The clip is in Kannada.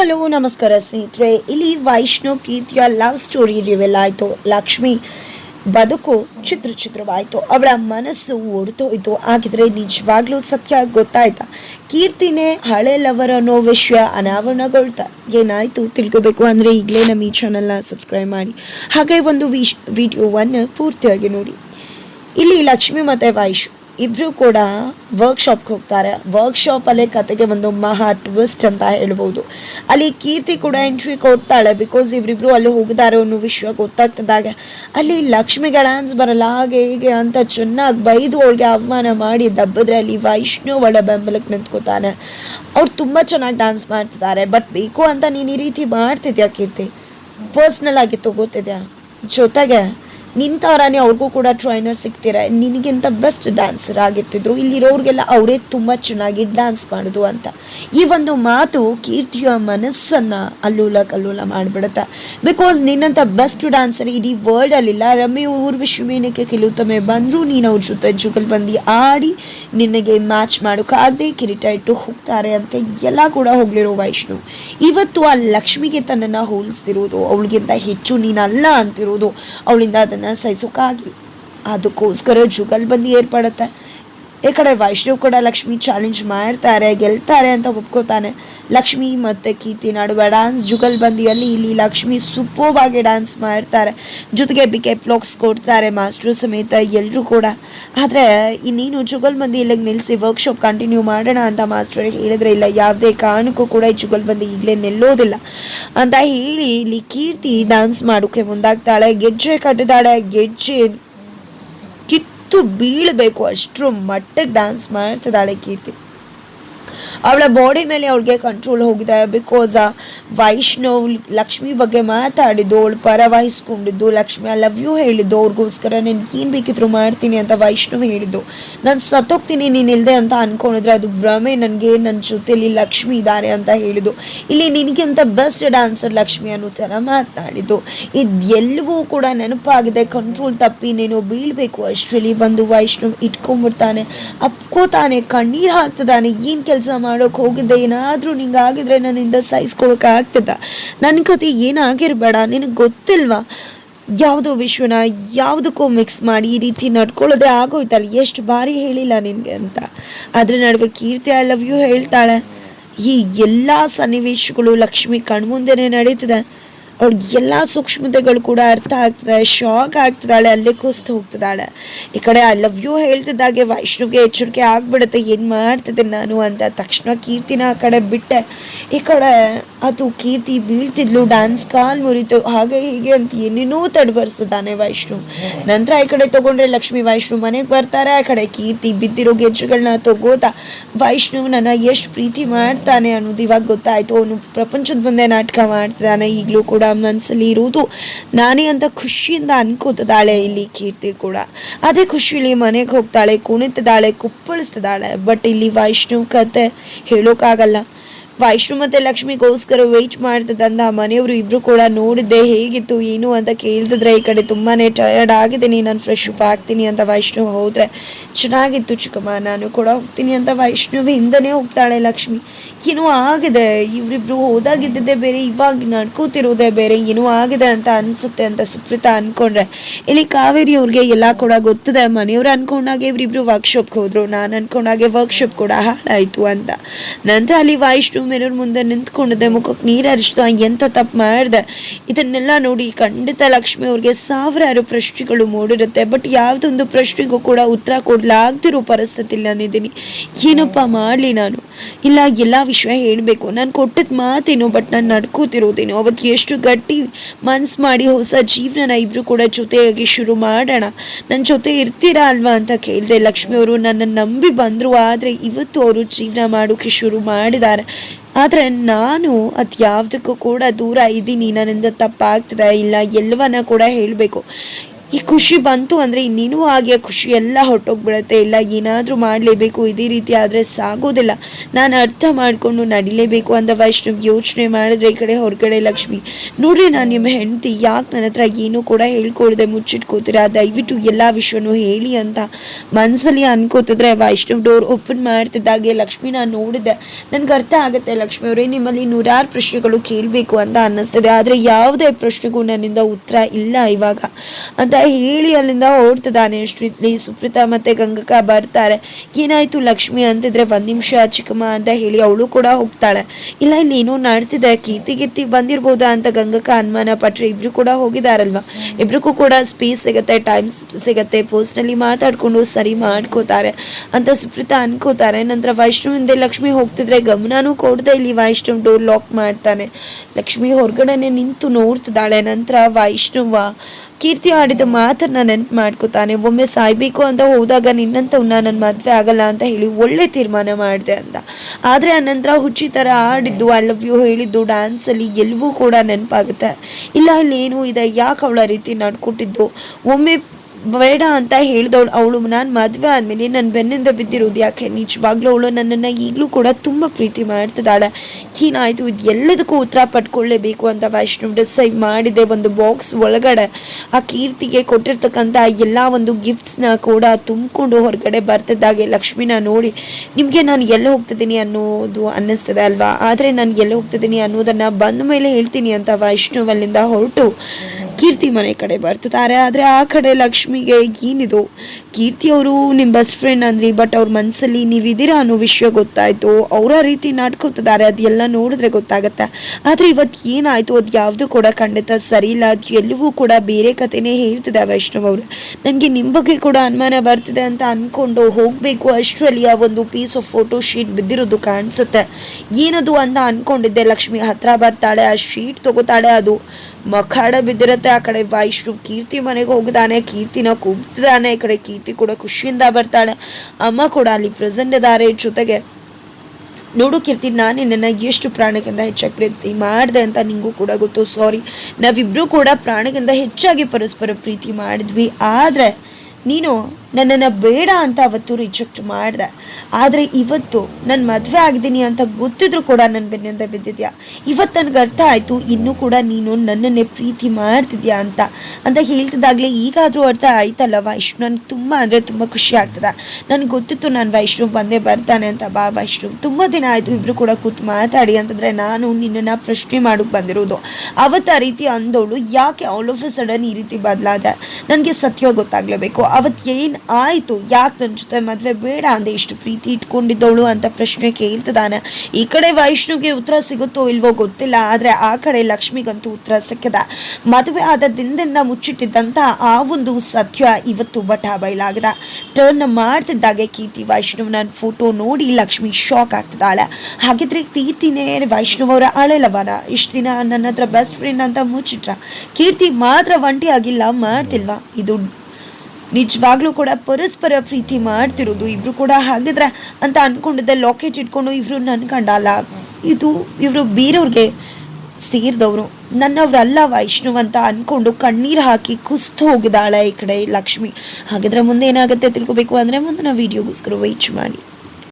ಹಲೋ ನಮಸ್ಕಾರ ಸ್ನೇಹಿತರೆ, ಇಲ್ಲಿ ವೈಷ್ಣವ್ ಕೀರ್ತಿಯ ಲವ್ ಸ್ಟೋರಿ ರಿವೆಲ್ ಆಯಿತು. ಲಕ್ಷ್ಮಿ ಬದುಕು ಚಿತ್ರ ಚಿತ್ರವಾಯಿತು ಅವಳ ಮನಸ್ಸು ಓಡ್ತೋಯ್ತು ಹಾಗಿದ್ರೆ ನಿಜವಾಗ್ಲೂ ಸತ್ಯ ಗೊತ್ತಾಯ್ತಾ? ಕೀರ್ತಿನೇ ಹಳೆ ಲವರ್ ಅನ್ನೋ ವಿಷಯ ಅನಾವರಣಗೊಳ್ತಾ ಏನಾಯಿತು ತಿಳ್ಕೊಬೇಕು ಅಂದರೆ ಈಗಲೇ ನಮ್ಮ ಈ ಚಾನಲ್ನ ಸಬ್ಸ್ಕ್ರೈಬ್ ಮಾಡಿ. ಹಾಗೆ ಒಂದು ವಿಶ್ ವಿಡಿಯೋವನ್ನು ಪೂರ್ತಿಯಾಗಿ ನೋಡಿ. ಇಲ್ಲಿ ಲಕ್ಷ್ಮಿ ಮತ್ತು ವೈಶ್. ಇಬ್ರು ಕೂಡ ವರ್ಕ್ಶಾಪ್ಗೆ ಹೋಗ್ತಾರೆ. ವರ್ಕ್ಶಾಪಲ್ಲೇ ಕತೆಗೆ ಒಂದು ಮಹಾ ಟ್ವಿಸ್ಟ್ ಅಂತ ಹೇಳ್ಬೋದು. ಅಲ್ಲಿ ಕೀರ್ತಿ ಕೂಡ ಎಂಟ್ರಿ ಕೊಡ್ತಾಳೆ ಬಿಕಾಸ್ ಇವರಿಬ್ರು ಅಲ್ಲಿ ಹೋಗಿದ್ದಾರೆ ಅನ್ನೋ ವಿಷಯ ಗೊತ್ತಾಗ್ತದಾಗ ಅಲ್ಲಿ ಲಕ್ಷ್ಮಿಗೆ ಡ್ಯಾನ್ಸ್ ಬರಲ್ಲ, ಹಾಗೆ ಹೀಗೆ ಅಂತ ಚೆನ್ನಾಗಿ ಬೈದು ಅವಳಿಗೆ ಅವಮಾನ ಮಾಡಿ ದಬ್ಬದ್ರೆ ಅಲ್ಲಿ ವೈಷ್ಣವ್ ಒಳ್ಳೆ ಬೆಂಬಲಕ್ಕೆ ನಿಂತ್ಕೋತಾನೆ ಅವ್ರು ತುಂಬ ಚೆನ್ನಾಗಿ ಡ್ಯಾನ್ಸ್ ಮಾಡ್ತಿದ್ದಾರೆ. ಬಟ್ ಬೇಕು ಅಂತ ನೀನು ಈ ರೀತಿ ಮಾಡ್ತಿದ್ಯಾ ಕೀರ್ತಿ? ಪರ್ಸ್ನಲ್ ಆಗಿ ತಗೋತಿದ್ಯಾ? ಜೊತೆಗೆ ನಿಂತವರಾನೆ ಅವ್ರಿಗೂ ಕೂಡ ಟ್ರೈನರ್ ಸಿಗ್ತೀರ? ನಿನಗಿಂತ ಬೆಸ್ಟ್ ಡ್ಯಾನ್ಸರ್ ಆಗಿರ್ತಿದ್ರು. ಇಲ್ಲಿರೋರಿಗೆಲ್ಲ ಅವರೇ ತುಂಬ ಚೆನ್ನಾಗಿ ಡ್ಯಾನ್ಸ್ ಮಾಡೋದು ಅಂತ. ಈ ಒಂದು ಮಾತು ಕೀರ್ತಿಯ ಮನಸ್ಸನ್ನು ಅಲ್ಲೂಲ ಕಲ್ಲೂಲ ಮಾಡಿಬಿಡುತ್ತೆ. ಬಿಕಾಸ್ ನಿನ್ನಂಥ ಬೆಸ್ಟ್ ಡ್ಯಾನ್ಸರ್ ಇಡೀ ವರ್ಲ್ಡಲ್ಲಿಲ್ಲ ರಮ್ಯ ಕೆಲವು ಕೆಲುತ್ತಮೆ ಬಂದರೂ ನೀನು ಅವ್ರ ಜೊತೆ ಜುಗಲ್ ಬಂದು ಆಡಿ ನಿನಗೆ ಮ್ಯಾಚ್ ಮಾಡೋಕ್ಕಾಗದೆ ಕಿರೀಟ ಇಟ್ಟು ಹೋಗ್ತಾರೆ ಅಂತ ಎಲ್ಲ ಕೂಡ ಹೋಗ್ಲಿರೋ ವೈಷ್ಣು. ಇವತ್ತು ಆ ಲಕ್ಷ್ಮಿಗೆ ತನ್ನನ್ನು ಹೋಲಿಸ್ತಿರೋದು, ಅವಳಿಗಿಂತ ಹೆಚ್ಚು ನೀನಲ್ಲ ಅಂತಿರೋದು, ಅವಳಿಂದ ಅದನ್ನು ಸಹಿಸೋಕ್ಕಾಗಿಲ್ಲ ಅದಕ್ಕೋಸ್ಕರ ಜುಗಲ್ಬಂದಿ ಏರ್ಪಡುತ್ತೆ ಈ ಕಡೆ ವೈಷ್ಣವ್ ಕೂಡ ಲಕ್ಷ್ಮಿ ಚಾಲೆಂಜ್ ಮಾಡ್ತಾರೆ, ಗೆಲ್ತಾರೆ ಅಂತ ಒಪ್ಕೋತಾನೆ. ಲಕ್ಷ್ಮಿ ಮತ್ತು ಕೀರ್ತಿ ನಡುವೆ ಡ್ಯಾನ್ಸ್ ಜುಗಲ್ಬಂದಿಯಲ್ಲಿ ಇಲ್ಲಿ ಲಕ್ಷ್ಮಿ ಸೂಪರ್ವಾಗಿ ಡ್ಯಾನ್ಸ್ ಮಾಡ್ತಾರೆ. ಜೊತೆಗೆ ಬಿಕೆ ಕೆ ಫ್ಲಾಕ್ಸ್ ಕೊಡ್ತಾರೆ ಮಾಸ್ಟರ್ ಸಮೇತ ಎಲ್ಲರೂ ಕೂಡ. ಆದರೆ ಇನ್ನೇನು ಜುಗಲ್ಬಂದಿ ಇಲ್ಲಿಗೆ ನಿಲ್ಲಿಸಿ ವರ್ಕ್ಶಾಪ್ ಕಂಟಿನ್ಯೂ ಮಾಡೋಣ ಅಂತ ಮಾಸ್ಟರ್ ಹೇಳಿದ್ರೆ ಇಲ್ಲ. ಯಾವುದೇ ಕಾರಣಕ್ಕೂ ಕೂಡ ಈ ಜುಗಲ್ಬಂದಿ ಈಗಲೇ ನಿಲ್ಲೋದಿಲ್ಲ ಅಂತ ಹೇಳಿ ಇಲ್ಲಿ ಕೀರ್ತಿ ಡ್ಯಾನ್ಸ್ ಮಾಡೋಕ್ಕೆ ಮುಂದಾಗ್ತಾಳೆ. ಗೆಜ್ಜೆ ಕಟ್ಟಿದಾಳೆ. ಗೆಜ್ಜೆ ಕಿತ್ತು ಬೀಳಬೇಕು ಅಷ್ಟರ ಮಟ್ಟಕ್ಕೆ ಡ್ಯಾನ್ಸ್ ಮಾಡ್ತಿದ್ದಾಳೆ ಕೀರ್ತಿ. ಅವಳ ಬಾಡಿ ಮೇಲೆ ಅವಳಿಗೆ ಕಂಟ್ರೋಲ್ ಹೋಗಿದೆ ಬಿಕಾಸ್ ವೈಷ್ಣವ್ ಲಕ್ಷ್ಮಿ ಬಗ್ಗೆ ಮಾತಾಡಿದ್ದು, ಅವಳು ಪರ ವಹಿಸ್ಕೊಂಡಿದ್ದು ಲಕ್ಷ್ಮಿ ಐ ಲವ್ ಯು ಹೇಳಿದ್ದು. ಅವ್ರಿಗೋಸ್ಕರ ನಾನು ಏನು ಬೇಕಿದ್ರು ಮಾಡ್ತೀನಿ ಅಂತ ವೈಷ್ಣವ್ ಹೇಳಿದ್ದು. ನಾನು ಸತ್ತೋಗ್ತೀನಿ, ನೀನು ಇಲ್ಲದೆ ಅಂತ ಅನ್ಕೊಂಡಿದ್ರೆ ಅದು ಭ್ರಮೆ ನನಗೆ ನನ್ನ ಜೊತೆಲಿ ಲಕ್ಷ್ಮಿ ಇದ್ದಾರೆ ಅಂತ ಹೇಳಿದ್ದು. ಇಲ್ಲಿ ನಿನಗಿಂತ ಬೆಸ್ಟ್ ಡ್ಯಾನ್ಸರ್ ಲಕ್ಷ್ಮಿ ಅನ್ನೋ ಥರ ಮಾತನಾಡಿದ್ದು ಇದೆಲ್ಲವೂ ಕೂಡ ನೆನಪಾಗಿದೆ ಕಂಟ್ರೋಲ್ ತಪ್ಪಿ ನೀನು ಬೀಳಬೇಕು ಅಷ್ಟರಲ್ಲಿ ಬಂದು ವೈಷ್ಣವ್ ಇಟ್ಕೊಂಡ್ಬಿಡ್ತಾನೆ, ಅಪ್ಕೋತಾನೆ, ಕಣ್ಣೀರು ಹಾಕ್ತಿದ್ದಾನೆ, ಏನು ಕೆಲಸ ಮಾಡೋಕೆ ಹೋಗಿದ್ದೆ. ಏನಾದರೂ ನಿಂಗೆ ಆಗಿದ್ರೆ ನನ್ನಿಂದ ಸಹಿಸ್ಕೊಳಕ್ಕೆ ಆಗ್ತದ ನನ್ನ ಕತೆ ಏನಾಗಿರಬೇಡ, ನಿನಗೆ ಗೊತ್ತಿಲ್ವಾ? ಯಾವುದೋ ವಿಶ್ವನ ಯಾವುದಕ್ಕೂ ಮಿಕ್ಸ್ ಮಾಡಿ ಈ ರೀತಿ ನಡ್ಕೊಳ್ಳೋದೇ ಆಗೋಯ್ತಲ್ಲ. ಎಷ್ಟು ಬಾರಿ ಹೇಳಿಲ್ಲ ನಿನಗೆ ಅಂತ. ಅದ್ರ ನಡುವೆ ಕೀರ್ತಿ ಐ ಲವ್ ಯು ಹೇಳ್ತಾಳೆ. ಈ ಎಲ್ಲ ಸನ್ನಿವೇಶಗಳು ಲಕ್ಷ್ಮಿ ಕಣ್ಮುಂದೆನೇ ನಡೀತಿದೆ. ಅವ್ಳಿಗೆ ಎಲ್ಲ ಸೂಕ್ಷ್ಮತೆಗಳು ಕೂಡ ಅರ್ಥ ಆಗ್ತದೆ ಶಾಕ್ ಆಗ್ತಿದ್ದಾಳೆ ಅಲ್ಲೇ ಕುಸ್ತು ಹೋಗ್ತಿದ್ದಾಳೆ ಈ ಕಡೆ ಐ ಲವ್ ಯು ಹೇಳ್ತಿದ್ದಾಗೆ ವೈಷ್ಣವ್ಗೆ ಎಚ್ಚರಿಕೆ ಆಗ್ಬಿಡುತ್ತೆ, ಏನು ಮಾಡ್ತಿದ್ದೆ ನಾನು? ಅಂತ ತಕ್ಷಣ ಕೀರ್ತಿನ ಆ ಕಡೆ ಬಿಟ್ಟೆ. ಈ ಕಡೆ ಅದು ಕೀರ್ತಿ ಬೀಳ್ತಿದ್ಲು ಡ್ಯಾನ್ಸ್ ಕಾಲ್ ಮುರಿತು. ಹಾಗೆ ಹೀಗೆ ಅಂತ ಏನೇನೋ ತಡಬರ್ಸ್ತಿದ್ದಾನೆ ವೈಷ್ಣು. ನಂತರ ಈ ಕಡೆ ತಗೊಂಡ್ರೆ ಲಕ್ಷ್ಮಿ ವೈಷ್ಣು ಮನೆಗೆ ಬರ್ತಾರೆ. ಆ ಕಡೆ ಕೀರ್ತಿ ಬಿದ್ದಿರೋ ಗೆಜ್ಜೆಗಳನ್ನ ತಗೋತಾ ವೈಷ್ಣು ನನ್ನ ಎಷ್ಟು ಪ್ರೀತಿ ಮಾಡ್ತಾನೆ ಅನ್ನೋದು ಇವಾಗ ಗೊತ್ತಾಯ್ತು. ಅವನು ಪ್ರಪಂಚದ ಮುಂದೆ ನಾಟಕ ಮಾಡ್ತಿದ್ದಾನೆ, ಈಗಲೂ ಕೂಡ. ಮನಸ್ಸಲ್ಲಿ ಇರುವುದು. ನಾನೇ ಅಂತ ಖುಷಿಯಿಂದ ಅನ್ಕೋತಿದ್ದಾಳೆ ಇಲ್ಲಿ ಕೀರ್ತಿ ಕೂಡ. ಅದೇ ಖುಷಿಲಿ ಮನೆಗೆ ಹೋಗ್ತಾಳೆ ಕುಣಿತಿದ್ದಾಳೆ ಕುಪ್ಪಳಿಸ್ತಿದ್ದಾಳೆ ಬಟ್ ಇಲ್ಲಿ ವೈಷ್ಣವ್ ಕತೆ ಹೇಳೋಕ್ಕಾಗಲ್ಲ ವೈಷ್ಣು ಲಕ್ಷ್ಮಿಗೋಸ್ಕರ ವೆಯ್ಟ್ ಮಾಡ್ತಿದ್ದಂದ ಮನೆಯವರು ಇಬ್ರು ಕೂಡ ನೋಡಿದ್ದೆ, ಹೇಗಿತ್ತು, ಏನು ಅಂತ ಕೇಳ್ತಿದ್ರೆ ಈ ಕಡೆ ತುಂಬಾನೇ ಟಯರ್ಡ್ ಆಗಿದ್ದೀನಿ ನಾನು ಫ್ರೆಶ್ ಅಪ್ ಆಗ್ತೀನಿ ಅಂತ ವೈಷ್ಣು ಹೋದ್ರೆ, ಚೆನ್ನಾಗಿತ್ತು ಚಿಕ್ಕಮ್ಮ, ನಾನು ಕೂಡ ಹೋಗ್ತೀನಿ ಅಂತ ವೈಷ್ಣವ್ ಹಿಂದನೇ ಹೋಗ್ತಾಳೆ ಲಕ್ಷ್ಮಿ. ಏನೋ ಆಗಿದೆ, ಇವರಿಬ್ರು ಹೋದಾಗಿದ್ದಿದ್ದೇ ಬೇರೆ, ಇವಾಗ ನಡ್ಕೋತಿರೋದೇ ಬೇರೆ, ಏನೂ ಆಗಿದೆ ಅಂತ ಅನ್ಸುತ್ತೆ ಅಂತ ಸುಪ್ರೀತಾ ಅನ್ಕೊಂಡ್ರೆ. ಇಲ್ಲಿ ಕಾವೇರಿ ಅವ್ರಿಗೆ ಎಲ್ಲ ಕೂಡ ಗೊತ್ತಿದೆ, ಮನೆಯವ್ರು ಅನ್ಕೊಂಡಾಗೆ ಇವರಿಬ್ರು ವರ್ಕ್ಶಾಪ್ಗೆ ಹೋದ್ರು, ನಾನು ಅನ್ಕೊಂಡಾಗೆ ವರ್ಕ್ಶಾಪ್ ಕೂಡ ಹಾಳಾಯಿತು ಅಂತ. ನಂತರ ಅಲ್ಲಿ ವೈಷ್ಣು ಮೇನವ್ರ ಮುಂದೆ ನಿಂತ್ಕೊಂಡಿದ್ದೆ ಮುಖಕ್ಕೆ ನೀರು ಹರಿಸ್ತು ಎಂಥ ತಪ್ಪು ಮಾಡಿದೆ? ಇದನ್ನೆಲ್ಲ ನೋಡಿ ಖಂಡಿತ ಲಕ್ಷ್ಮಿ ಅವ್ರಿಗೆ ಸಾವಿರಾರು ಪ್ರಶ್ನೆಗಳು ಮೂಡಿರುತ್ತೆ. ಬಟ್ ಯಾವುದೊಂದು ಪ್ರಶ್ನೆಗೂ ಕೂಡ ಉತ್ತರ ಕೊಡ್ಲಾಗ್ದಿರೋ ಪರಿಸ್ಥಿತಿ ನಾನಿದ್ದೀನಿ ಏನಪ್ಪ ಮಾಡಲಿ ನಾನು? ಇಲ್ಲ, ಎಲ್ಲ ವಿಷಯ ಹೇಳಬೇಕು. ನಾನು ಕೊಟ್ಟದ್ದು ಮಾತೇನು ಬಟ್ ನಾನು ನಡ್ಕೋತಿರೋದೇನು? ಅವತ್ತು ಎಷ್ಟು ಗಟ್ಟಿ ಮನ್ಸು ಮಾಡಿ ಹೊಸ ಜೀವನನ ಇಬ್ಬರು ಕೂಡ ಜೊತೆಯಾಗಿ ಶುರು ಮಾಡೋಣ. ನನ್ನ ಜೊತೆ ಇರ್ತೀರಾ ಅಲ್ವಾ ಅಂತ ಕೇಳಿದೆ ಲಕ್ಷ್ಮಿ ಅವರು ನನ್ನನ್ನು ನಂಬಿ ಬಂದರು, ಆದರೆ ಇವತ್ತು ಅವರು ಜೀವನ ಮಾಡೋಕ್ಕೆ ಶುರು ಮಾಡಿದ್ದಾರೆ. ಆದರೆ ನಾನು ಅದು ಯಾವುದಕ್ಕೂ ಕೂಡ ದೂರ ಇದ್ದೀನಿ. ನನ್ನಿಂದ ತಪ್ಪಾಗ್ತದೆ. ಇಲ್ಲ ಎಲ್ಲವನ್ನ ಕೂಡ ಹೇಳಬೇಕು. ಈ ಖುಷಿ ಬಂತು ಅಂದರೆ ಇನ್ನೇನು ಹಾಗೆ ಖುಷಿ ಎಲ್ಲ ಹೊರಟೋಗ್ಬಿಡತ್ತೆ. ಇಲ್ಲ, ಏನಾದರೂ ಮಾಡಲೇಬೇಕು. ಇದೇ ರೀತಿ ಆದರೆ ಸಾಗೋದಿಲ್ಲ. ನಾನು ಅರ್ಥ ಮಾಡಿಕೊಂಡು ನಡಿಲೇಬೇಕು ಅಂತ ವೈಷ್ಣವ್ ಯೋಚನೆ ಮಾಡಿದ್ರೆ ಈ ಕಡೆ ಹೊರಗಡೆ ಲಕ್ಷ್ಮಿ. ನೋಡ್ರಿ ನಾನು ನಿಮ್ಮ ಹೆಂಡತಿ, ಯಾಕೆ ನನ್ನ ಹತ್ರ ಏನೂ ಕೂಡ ಹೇಳ್ಕೊಳ್ದೆ ಮುಚ್ಚಿಟ್ಕೋತೀರಾ? ದಯವಿಟ್ಟು ಎಲ್ಲ ವಿಷಯನೂ ಹೇಳಿ ಅಂತ ಮನಸ್ಸಲ್ಲಿ ಅನ್ಕೋತಿದ್ರೆ ವೈಷ್ಣವ್ ಡೋರ್ ಓಪನ್ ಮಾಡ್ತಿದ್ದಾಗೆ ಲಕ್ಷ್ಮಿ ನಾನು ನೋಡಿದೆ. ನನಗೆ ಅರ್ಥ ಆಗುತ್ತೆ ಲಕ್ಷ್ಮಿ ಅವರೇ, ನಿಮ್ಮಲ್ಲಿ ನೂರಾರು ಪ್ರಶ್ನೆಗಳು ಕೇಳಬೇಕು ಅಂತ ಅನ್ನಿಸ್ತದೆ. ಆದರೆ ಯಾವುದೇ ಪ್ರಶ್ನೆಗೂ ನನ್ನಿಂದ ಉತ್ತರ ಇಲ್ಲ ಇವಾಗ. ಅಂತ ಹೇಳಿ ಅಲ್ಲಿಂದ ಓಡ್ತಿದ್ದಾನೆ ಶ್ರೀ ಸುಪ್ರೀತಾ ಮತ್ತೆ ಗಂಗಕ್ಕ ಬರ್ತಾರೆ. ಏನಾಯ್ತು ಲಕ್ಷ್ಮಿ ಅಂತಿದ್ರೆ ಒಂದ್ ನಿಮಿಷ ಚಿಕ್ಕಮ್ಮ ಅಂತ ಹೇಳಿ ಅವಳು ಕೂಡ ಹೋಗ್ತಾಳೆ. ಇಲ್ಲ, ಇಲ್ಲಿ ಏನೋ ನಡ್ತಿದೆ. ಕೀರ್ತಿ ಕೀರ್ತಿ ಬಂದಿರ್ಬೋದಾ ಅಂತ ಗಂಗಕ್ಕ ಅನುಮಾನ ಪಟ್ರೆ ಇಬ್ರು ಕೂಡ ಹೋಗಿದಾರಲ್ವಾ? ಇಬ್ರಿಗೂ ಕೂಡ ಸ್ಪೇಸ್ ಸಿಗತ್ತೆ ಟೈಮ್ ಸಿಗತ್ತೆ. ನಲ್ಲಿ ಮಾತಾಡ್ಕೊಂಡು ಸರಿ ಮಾಡ್ಕೋತಾರೆ ಅಂತ ಸುಪ್ರೀತಾ ಅನ್ಕೋತಾರೆ. ನಂತರ ವೈಷ್ಣವ್ ಹಿಂದೆ ಲಕ್ಷ್ಮಿ ಹೋಗ್ತಿದ್ರೆ ಗಮನನೂ ಕೊಡದೆ ಇಲ್ಲಿ ವೈಷ್ಣವ್ ಡೋರ್ ಲಾಕ್ ಮಾಡ್ತಾನೆ. ಲಕ್ಷ್ಮಿ ಹೊರಗಡೆನೆ ನಿಂತು ನೋಡ್ತಿದ್ದಾಳೆ. ನಂತರ ವೈಷ್ಣವ ಕೀರ್ತಿ ಆಡಿದ ಮಾತನ್ನ ನೆನ್ಪು ಮಾಡ್ಕೊತಾನೆ. ಒಮ್ಮೆ ಸಾಯ್ಬೇಕು ಅಂತ ಹೋದಾಗ ನಿನ್ನಂಥವ್ನ ನನ್ನ ಮದುವೆ ಆಗಲ್ಲ ಅಂತ ಹೇಳಿ ಒಳ್ಳೆ ತೀರ್ಮಾನ ಮಾಡಿದೆ ಅಂತ ಆದರೆ ಅನಂತರ ಹುಚ್ಚಿ ಥರ ಆಡಿದ್ದು ಐ ಲವ್ ಯು ಹೇಳಿದ್ದು ಡ್ಯಾನ್ಸಲ್ಲಿ ಎಲ್ಲವೂ ಕೂಡ ನೆನಪಾಗುತ್ತೆ. ಇಲ್ಲ, ಅಲ್ಲಿ ಏನು ಇದೆ? ಯಾಕೆ ಅವಳ ರೀತಿ ನಡ್ಕೊಟ್ಟಿದ್ದು? ಒಮ್ಮೆ ಬೇಡ ಅಂತ ಹೇಳಿದವಳು. ಅವಳು, ನಾನು ಮದುವೆ ಆದಮೇಲೆ ನನ್ನ ಬೆನ್ನಿಂದ ಬಿದ್ದಿರೋದು ಯಾಕೆ? ನಿಜವಾಗ್ಲೂ ಅವಳು ನನ್ನನ್ನು ಈಗಲೂ ಕೂಡ ತುಂಬ ಪ್ರೀತಿ ಮಾಡ್ತಿದ್ದಾಳೆ. ಏನಾಯಿತು ಇದು ಎಲ್ಲದಕ್ಕೂ ಉತ್ತರ ಪಡ್ಕೊಳ್ಳೇಬೇಕು ಅಂತ ವೈಷ್ಣು ಡಿಸೈಡ್ ಮಾಡಿದೆ ಒಂದು ಬಾಕ್ಸ್ ಒಳಗಡೆ. ಆ ಕೀರ್ತಿಗೆ ಕೊಟ್ಟಿರ್ತಕ್ಕಂಥ ಎಲ್ಲ ಒಂದು ಗಿಫ್ಟ್ಸ್ನ ಕೂಡ ತುಂಬಿಕೊಂಡು ಹೊರಗಡೆ ಬರ್ತಿದ್ದಾಗೆ ಲಕ್ಷ್ಮಿನ ನೋಡಿ. ನಿಮಗೆ ನಾನು ಎಲ್ಲಿ ಹೋಗ್ತಿದ್ದೀನಿ ಅನ್ನೋದು ಅನ್ನಿಸ್ತದೆ ಅಲ್ವಾ? ಆದರೆ ನಾನು ಎಲ್ಲಿ ಹೋಗ್ತಿದ್ದೀನಿ ಅನ್ನೋದನ್ನು ಬಂದ ಮೇಲೆ ಹೇಳ್ತೀನಿ ಅಂತ ವೈಷ್ಣುವಲ್ಲಿಂದ ಹೊರಟು. ಕೀರ್ತಿ ಮನೆ ಕಡೆ ಬರ್ತಿದ್ದಾರೆ, ಆದರೆ ಆ ಕಡೆ ಲಕ್ಷ್ಮಿಗೆ ಏನಿದು? ಕೀರ್ತಿ ಅವರು ನಿಮ್ಮ ಬೆಸ್ಟ್ ಫ್ರೆಂಡ್ ಅಂದ್ರಿ ಬಟ್ ಅವ್ರ ಮನಸ್ಸಲ್ಲಿ ನೀವಿದ್ದೀರಾ ಅನ್ನೋ ವಿಷಯ ಗೊತ್ತಾಯಿತು. ಅವರ ರೀತಿ ನಾಟ್ಕೋತಿದ್ದಾರೆ ಅದೆಲ್ಲ ನೋಡಿದ್ರೆ ಗೊತ್ತಾಗುತ್ತೆ. ಆದರೆ ಇವತ್ತು ಏನಾಯಿತು, ಅದು ಯಾವುದು ಕೂಡ ಖಂಡಿತ ಸರಿ ಇಲ್ಲ ಅದು ಎಲ್ಲವೂ ಕೂಡ ಬೇರೆ ಕಥೆನೇ ಹೇಳ್ತಿದೆ ವೈಷ್ಣವ್ ಅವರು. ನನಗೆ ನಿಮ್ಮ ಬಗ್ಗೆ ಕೂಡ ಅನುಮಾನ ಬರ್ತಿದೆ ಅಂತ ಅಂದ್ಕೊಂಡು ಹೋಗಬೇಕು, ಅಷ್ಟರಲ್ಲಿ ಆ ಒಂದು ಪೀಸ್ ಆಫ್ ಫೋಟೋ ಶೀಟ್ ಬಿದ್ದಿರೋದು ಕಾಣಿಸುತ್ತೆ. ಏನದು ಅಂತ ಅಂದ್ಕೊಂಡಿದ್ದೆ ಲಕ್ಷ್ಮಿ ಹತ್ರ ಬರ್ತಾಳೆ, ಆ ಶೀಟ್ ತಗೋತಾಳೆ ಅದು. ಮಖಾಡ ಬಿದ್ದಿರತ್ತೆ. ಆ ಕಡೆ ವೈಷ್ಣು ಕೀರ್ತಿ ಮನೆಗೆ ಹೋಗ್ದಾನೆ ಕೀರ್ತಿನ ಕೂಗ್ತಾನೆ ಈ ಕಡೆ ಕೀರ್ತಿ ಕೂಡ ಖುಷಿಯಿಂದ ಬರ್ತಾಳೆ. ಅಮ್ಮ ಕೂಡ ಅಲ್ಲಿ ಪ್ರೆಸೆಂಟ್ ಇದ್ದಾರೆ. ಜೊತೆಗೆ ನೋಡು ಕೀರ್ತಿ, ನಾನು ನಿನ್ನನ್ನು ಎಷ್ಟು ಪ್ರಾಣಕ್ಕಿಂತ ಹೆಚ್ಚಾಗಿ ಪ್ರೀತಿ ಮಾಡಿದೆ ಅಂತ ನಿಂಗೂ ಕೂಡ ಗೊತ್ತು. ಸಾರಿ ನಾವಿಬ್ಬರೂ ಕೂಡ ಪ್ರಾಣಕ್ಕಿಂತ ಹೆಚ್ಚಾಗಿ ಪರಸ್ಪರ ಪ್ರೀತಿ ಮಾಡಿದ್ವಿ. ಆದರೆ ನೀನು ನನ್ನನ್ನು ಬೇಡ ಅಂತ ಅವತ್ತು ರಿಜೆಕ್ಟ್ ಮಾಡಿದೆ. ಆದರೆ ಇವತ್ತು ನಾನು ಮದುವೆ ಆಗಿದ್ದೀನಿ ಅಂತ ಗೊತ್ತಿದ್ರು ಕೂಡ ನನ್ನ ಬೆನ್ನಿಂದ ಬಿದ್ದಿದ್ಯಾ? ಇವತ್ತು ನನಗೆ ಅರ್ಥ ಆಯಿತು, ಇನ್ನೂ ಕೂಡ ನೀನು ನನ್ನನ್ನೇ ಪ್ರೀತಿ ಮಾಡ್ತಿದ್ಯಾ ಅಂತ. ಅಂತ ಹೇಳ್ತಿದ್ದಾಗಲೇ ಈಗಾದರೂ ಅರ್ಥ ಆಯ್ತಲ್ಲ ವೈಷ್ಣು? ನನಗೆ ತುಂಬ ಅಂದರೆ ತುಂಬ ಖುಷಿ ಆಗ್ತದೆ. ನನಗೆ ಗೊತ್ತಿತ್ತು ನಾನು ವೈಷ್ಣು ಬಂದೇ ಬರ್ತಾನೆ ಅಂತ. ಬಾ ವೈಷ್ಣು, ತುಂಬ ದಿನ ಆಯಿತು ಇಬ್ಬರು ಕೂಡ ಕೂತು ಮಾತಾಡಿ ಅಂತಂದರೆ ನಾನು ನಿನ್ನನ್ನು ಪ್ರಶ್ನೆ ಮಾಡೋಕ್ಕೆ ಬಂದಿರೋದು. ಅವತ್ತು ಆ ರೀತಿ ಅಂದವಳು ಯಾಕೆ ಆಲ್ ಆಫ್ ಅ ಸಡನ್ ಈ ರೀತಿ ಬದಲಾದ? ನನಗೆ ಸತ್ಯ ಗೊತ್ತಾಗಲೇಬೇಕು. ಅವತ್ತು ಏನು ಆಯಿತು, ಯಾಕೆ ನನ್ನ ಜೊತೆ ಮದುವೆ ಬೇಡ ಅಂದೆ. ಇಷ್ಟು ಪ್ರೀತಿ ಇಟ್ಕೊಂಡಿದ್ದವಳು ಅಂತ ಪ್ರಶ್ನೆ ಕೇಳ್ತಿದ್ದಾನೆ. ಈ ಕಡೆ ವೈಷ್ಣುಗೆ ಉತ್ತರ ಸಿಗುತ್ತೋ ಇಲ್ವೋ ಗೊತ್ತಿಲ್ಲ, ಆದರೆ ಆ ಕಡೆ ಲಕ್ಷ್ಮಿಗಂತೂ ಉತ್ತರ ಸಿಕ್ಕಿದೆ. ಮದುವೆ ಆದ ದಿನದಿಂದ ಮುಚ್ಚಿಟ್ಟಿದ್ದಂಥ ಆ ಒಂದು ಸತ್ಯ ಇವತ್ತು ಬಟ ಬಯಲಾಗದ ಟರ್ನ್ ಮಾಡ್ತಿದ್ದಾಗೆ ಕೀರ್ತಿ ವೈಷ್ಣವ್ನ ಫೋಟೋ ನೋಡಿ ಲಕ್ಷ್ಮಿ ಶಾಕ್ ಆಗ್ತಿದ್ದಾಳೆ. ಹಾಗಿದ್ರೆ ಕೀರ್ತಿನೇ ವೈಷ್ಣವ್ ಅವರ ಅಳೆಲವನ? ಇಷ್ಟು ದಿನ ನನ್ನ ಹತ್ರ ಬೆಸ್ಟ್ ಫ್ರೆಂಡ್ ಅಂತ ಮುಚ್ಚಿಟ್ರ? ಕೀರ್ತಿ ಮಾತ್ರ ಒಂಟಿ ಆಗಿಲ್ಲ ಮಾಡ್ತಿಲ್ವಾ? ಇದು ನಿಜವಾಗ್ಲೂ ಕೂಡ ಪರಸ್ಪರ ಪ್ರೀತಿ ಮಾಡ್ತಿರೋದು. ಇಬ್ರು ಕೂಡ ಹಾಗಿದ್ರೆ ಅಂತ ಅನ್ಕೊಂಡಿದ್ದೆ. ಲಾಕೆಟ್ ಇಟ್ಕೊಂಡು ಇವ್ರು ನನ್ಕಂಡಲ್ಲ ಇದು ಇವರು ಬೇರೆಯವ್ರಿಗೆ ಸೇರಿದವರು. ನನ್ನವ್ರಲ್ಲ ವೈಷ್ಣು ಅಂತ ಅನ್ಕೊಂಡು ಕಣ್ಣೀರು ಹಾಕಿ ಕುಸ್ತು ಹೋಗಿದ್ದಾಳೆ ಈ ಕಡೆ ಲಕ್ಷ್ಮಿ. ಹಾಗಿದ್ರೆ ಮುಂದೆ ಏನಾಗುತ್ತೆ ತಿಳ್ಕೊಬೇಕು ಅಂದರೆ ಮುಂದಿನ ವೀಡಿಯೋಗೋಸ್ಕರ ವೈಚ್ ಮಾಡಿ.